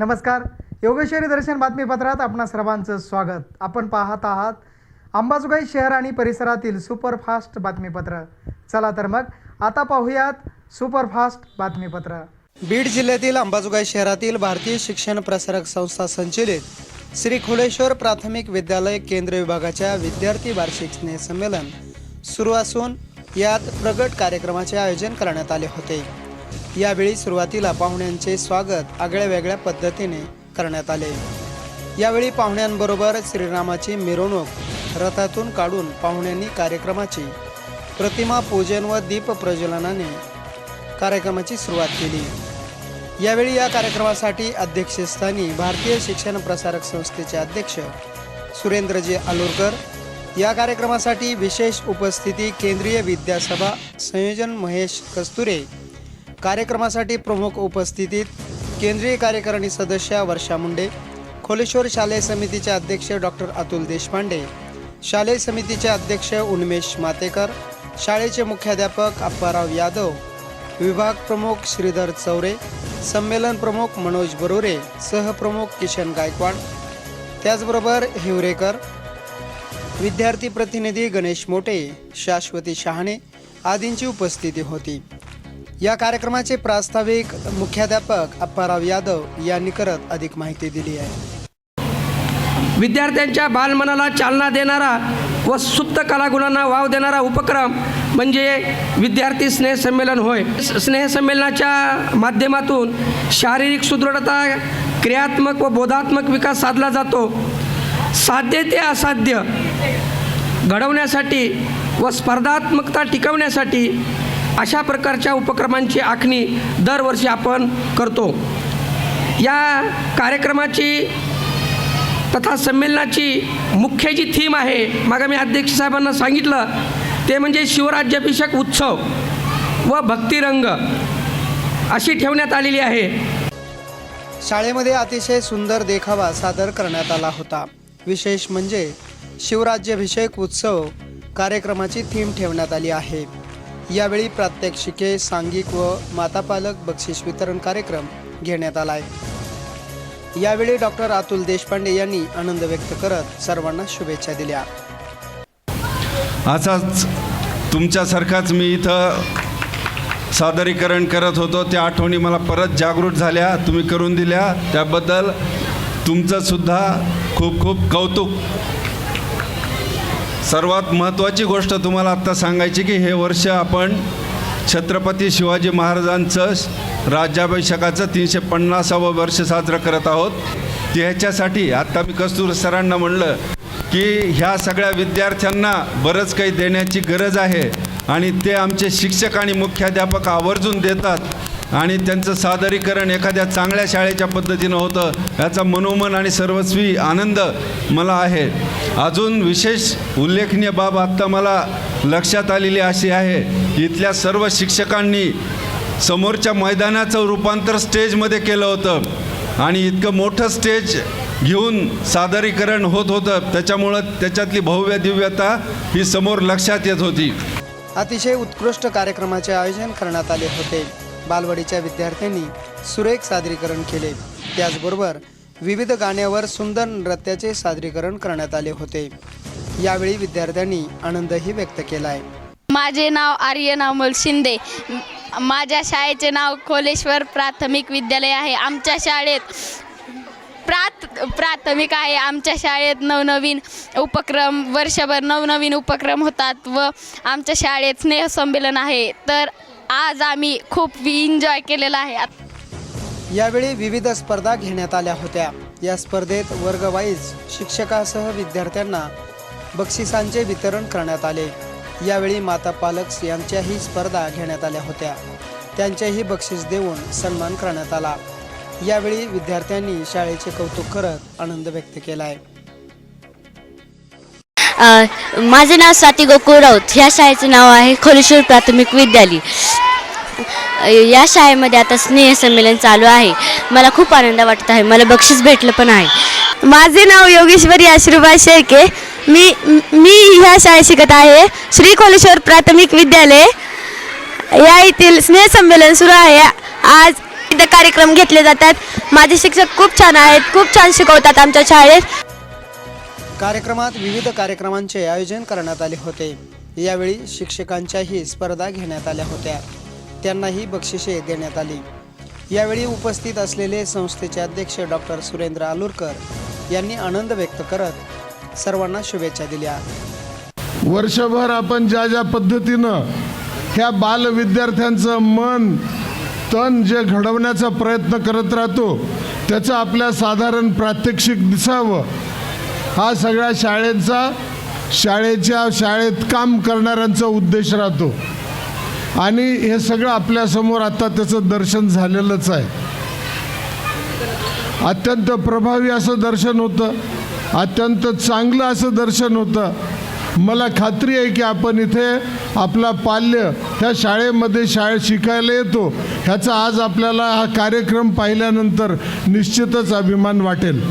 नमस्कार. योगेश्वरी दर्शन बातमीपत्रात आपणा सर्वांचं स्वागत. आपण पाहत आहात अंबाजोगाई शहर आणि परिसरातील सुपरफास्ट बातमीपत्र. चला तर मग आता पाहूयात सुपरफास्ट बातमीपत्र. बीड जिल्ह्यातील अंबाजोगाई शहरातील भारतीय शिक्षण प्रसारक संस्था संचलित श्री खुलेश्वर प्राथमिक विद्यालय केंद्र विभागाच्या विद्यार्थी वार्षिक स्नेह संमेलन सुरू असून यात प्रगट कार्यक्रमाचे आयोजन करण्यात आले होते. यावेळी सुरुवातीला पाहुण्यांचे स्वागत आगळ्या वेगळ्या पद्धतीने करण्यात आले. यावेळी पाहुण्यांबरोबर श्रीरामाची मिरवणूक रथातून काढून पाहुण्यांनी कार्यक्रमाची प्रतिमा पूजन व दीप प्रज्वलनाने कार्यक्रमाची सुरुवात केली. यावेळी या कार्यक्रमासाठी अध्यक्षस्थानी भारतीय शिक्षण प्रसारक संस्थेचे अध्यक्ष सुरेंद्रजी आलोरकर या कार्यक्रमासाठी विशेष उपस्थिती केंद्रीय विद्यासभा संयोजन महेश कस्तुरे कार्यक्रमासाठी प्रमुख उपस्थितीत केंद्रीय कार्यकारिणी सदस्य वर्षा मुंडे खोलेश्वर शालेय समितीचे अध्यक्ष डॉक्टर अतुल देशपांडे शालेय समितीचे अध्यक्ष उन्मेश मातेकर शाळेचे मुख्याध्यापक अप्पाराव यादव विभाग प्रमुख श्रीधर चौरे संमेलन प्रमुख मनोज बरोरे सहप्रमुख किशन गायकवाड त्याचबरोबर हिवरेकर विद्यार्थी प्रतिनिधी गणेश मोटे शाश्वती शहाणे आदींची उपस्थिती होती. या कार्यक्रमाचे प्रास्ताविक मुख्याध्यापक अप्पाराव यादव यांनी करत अधिक माहिती दिली आहे. विद्यार्थ्यांच्या बालमनाला चालना देणारा व सुप्त कलागुणांना वाव देणारा उपक्रम म्हणजे विद्यार्थी स्नेहसंमेलन होय. स्नेहसंमेलनाच्या माध्यमातून शारीरिक सुदृढता क्रियात्मक व बोधात्मक विकास साधला जातो. साध्य ते असाध्य घडवण्यासाठी व स्पर्धात्मकता टिकवण्यासाठी अशा प्रकारच्या उपक्रमांची आखणी दरवर्षी आपण करतो. या कार्यक्रमाची तथा संमेलनाची मुख्य जी थीम आहे मागं मी अध्यक्ष साहेबांना सांगितलं ते म्हणजे शिवराज्याभिषेक उत्सव व भक्तिरंग अशी ठेवण्यात आलेली आहे. शाळेमध्ये अतिशय सुंदर देखावा सादर करण्यात आला होता. विशेष म्हणजे शिवराज्याभिषेक उत्सव कार्यक्रमाची थीम ठेवण्यात आली आहे. यावेळी प्रात्यक्षिके सांघिक व मातापालक बक्षीस वितरण कार्यक्रम घेण्यात आला आहे यावेळी डॉक्टर अतुल देशपांडे यांनी आनंद व्यक्त करत सर्वांना शुभेच्छा दिल्या. असाच तुमच्यासारखाच मी इथं सादरीकरण करत होतो. त्या आठवणी मला परत जागृत झाल्या तुम्ही करून दिल्या. त्याबद्दल तुमचंसुद्धा खूप खूप कौतुक. सर्वात महत्त्वाची गोष्ट तुम्हाला आत्ता सांगायची की हे वर्ष आपण छत्रपती शिवाजी महाराजांचं राज्याभिषेकाचं तीनशे पन्नासावं वर्ष साजरं करत आहोत. ह्याच्यासाठी आत्ता मी कस्तूर सरांना म्हणलं की ह्या सगळ्या विद्यार्थ्यांना बरंच काही देण्याची गरज आहे आणि ते आमचे शिक्षक आणि मुख्याध्यापक आवर्जून देतात. आणि त्यांचं सादरीकरण एखाद्या चांगल्या शाळेच्या पद्धतीनं होतं याचा मनोमन आणि सर्वस्वी आनंद मला आहे. अजून विशेष उल्लेखनीय बाब आत्ता मला लक्षात आलेली अशी आहे इथल्या सर्व शिक्षकांनी समोरच्या मैदानाचं रूपांतर स्टेजमध्ये केलं होतं आणि इतकं मोठं स्टेज घेऊन सादरीकरण होत होतं त्याच्यामुळं त्याच्यातली भव्य दिव्यता ही समोर लक्षात येत होती. अतिशय उत्कृष्ट कार्यक्रमाचे आयोजन करण्यात आले होते. बालवाडीच्या विद्यार्थ्यांनी सुरेख सादरीकरण केले. त्याचबरोबर विविध गाण्यावर सुंदर नृत्याचे सादरीकरण करण्यात आले होते. यावेळी विद्यार्थ्यांनी आनंदही व्यक्त केला आहे माझे नाव आर्यन अमोल शिंदे. माझ्या शाळेचे नाव खोलेश्वर प्राथमिक विद्यालय आहे. आमच्या शाळेत प्राथ प्राथमिक आहे. आमच्या शाळेत नवनवीन उपक्रम वर्षभर नवनवीन उपक्रम होतात व आमच्या शाळेत स्नेहसंमेलन आहे. तर आज आम्ही खूप एन्जॉय केलेला आहे. आत- यावेळी विविध स्पर्धा घेण्यात आल्या होत्या. या स्पर्धेत वर्गवाईज शिक्षकासह विद्यार्थ्यांना बक्षिसांचे वितरण करण्यात आले. यावेळी माता पालक यांच्याही स्पर्धा घेण्यात आल्या होत्या. त्यांचेही बक्षीस देऊन सन्मान करण्यात आला. यावेळी विद्यार्थ्यांनी शाळेचे कौतुक करत आनंद व्यक्त केला आहे माझे नाव स्वाती गोकुळ राऊत. ह्या शाळेचं नाव आहे खोलेश्वर प्राथमिक विद्यालय. या शाळेमध्ये आता स्नेह संमेलन चालू आहे. मला खूप आनंद वाटत आहे. मला बक्षीस भेटलं पण आहे. माझे नाव योगेश्वरी आश्रुबा शेळके. मी मी ह्या शाळेत शिकत आहे. श्री कोलेश्वर प्राथमिक विद्यालय. या येथील स्नेह संमेलन सुरू आहे. आज विविध कार्यक्रम घेतले जातात. माझे शिक्षक खूप छान आहेत. खूप छान शिकवतात आमच्या शाळेत. कार्यक्रमात विविध कार्यक्रमांचे आयोजन करण्यात आले होते. यावेळी शिक्षकांच्याही स्पर्धा घेण्यात आल्या होत्या. त्यांनाही बक्षिसे देण्यात आली. यावेळी उपस्थित असलेले संस्थेचे अध्यक्ष डॉक्टर सुरेंद्र आलुरकर यांनी आनंद व्यक्त करत सर्वांना शुभेच्छा दिल्या. वर्षभर आपण ज्या ज्या पद्धतीनं ह्या बाल विद्यार्थ्यांचं मन तन जे घडवण्याचा प्रयत्न करत राहतो त्याचं आपल्या साधारण प्रात्यक्षिक दिसावं. हा सगळ्या शाळेचा शाळेच्या शाळेत काम करणाऱ्यांचा उद्देश राहतो. आणि हे सगळं आपल्यासमोर आता त्याचं दर्शन झालेलंच आहे. अत्यंत प्रभावी असं दर्शन होतं. अत्यंत चांगलं असं दर्शन होतं. मला खात्री आहे की आपण इथे आपला पाल्य ह्या शाळेमध्ये शाळेत शिकायला येतो. ह्याचा आज आपल्याला हा कार्यक्रम पाहिल्यानंतर निश्चितच अभिमान वाटेल.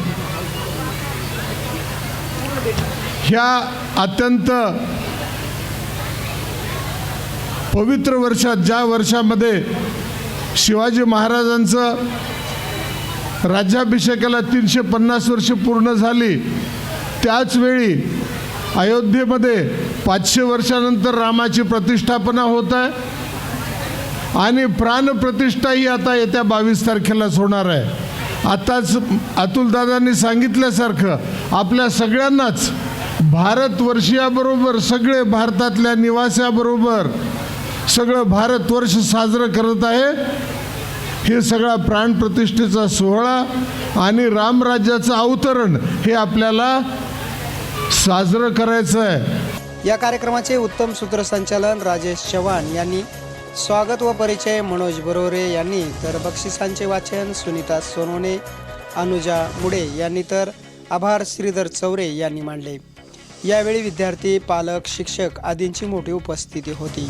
ह्या अत्यंत पवित्र वर्षात ज्या वर्षामध्ये शिवाजी महाराजांचं राज्याभिषेकाला तीनशे पन्नास वर्ष पूर्ण झाली त्याचवेळी अयोध्येमध्ये पाचशे वर्षानंतर रामाची प्रतिष्ठापना होत आहे आणि प्राणप्रतिष्ठा ही आता येत्या बावीस तारखेलाच होणार आहे. आताच अतुलदादांनी सांगितल्यासारखं आपल्या सगळ्यांनाच भारतवर्षीयाबरोबर सगळे भारतातल्या निवास्याबरोबर सगळं भारतवर्ष साजरं करत आहे. हे सगळा प्राणप्रतिष्ठेचा सोहळा आणि रामराज्याचं अवतरण हे आपल्याला साजरं करायचं आहे. या कार्यक्रमाचे उत्तम सूत्रसंचालन राजेश चव्हाण यांनी स्वागत व परिचय मनोज बरोरे यांनी तर बक्षिसांचे वाचन सुनीता सोनवणे अनुजा मुडे यांनी तर आभार श्रीधर चौरे यांनी मांडले. यावेळी विद्यार्थी पालक शिक्षक आदींची मोठी उपस्थिती होती.